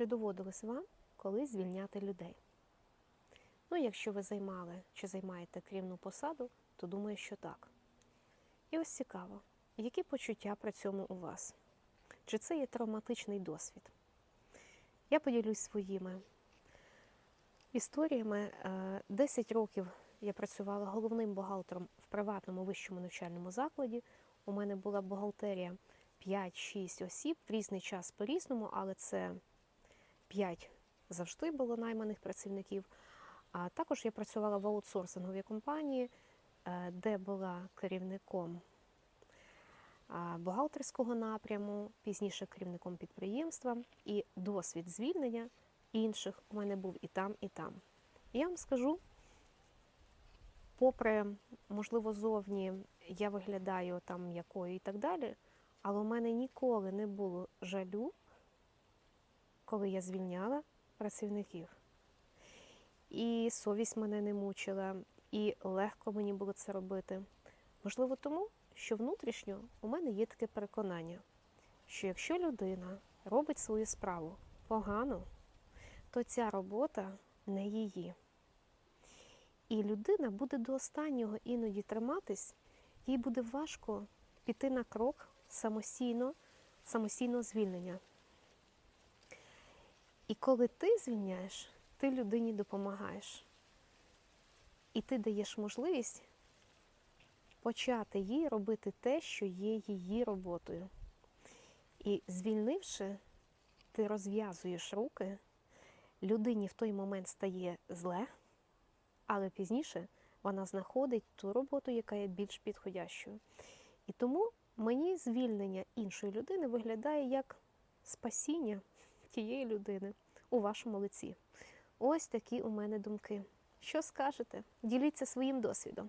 Чи доводилось вам колись звільняти людей? Ну, якщо ви займали чи займаєте керівну посаду, то думаю, що так. І ось цікаво, які почуття при цьому у вас? Чи це є травматичний досвід? Я поділюсь своїми історіями. Е, 10 років я працювала головним бухгалтером в приватному вищому навчальному закладі. У мене була бухгалтерія 5-6 осіб в різний час по-різному, але це 5 завжди було найманих працівників. А також я працювала в аутсорсинговій компанії, е, де була керівником бухгалтерського напряму, пізніше керівником підприємства, і досвід звільнення інших у мене був і там, і там. І я вам скажу, попри, можливо, зовні я виглядаю там якою і так далі, але у мене ніколи не було жалю, коли я звільняла працівників. І совість мене не мучила, і легко мені було це робити. Можливо, тому, що внутрішньо у мене є таке переконання, що якщо людина робить свою справу погано, то ця робота не її. І людина буде до останнього іноді триматись, їй буде важко піти на крок самостійно, самостійного звільнення. І коли ти звільняєш, ти людині допомагаєш. І ти даєш можливість почати їй робити те, що є її роботою. І звільнивши, ти розв'язуєш руки, людині в той момент стає зле, але пізніше вона знаходить ту роботу, яка є більш підходящою. І тому мені звільнення іншої людини виглядає як спасіння тієї людини у вашому лиці. Ось такі у мене думки. Що скажете? Діліться своїм досвідом.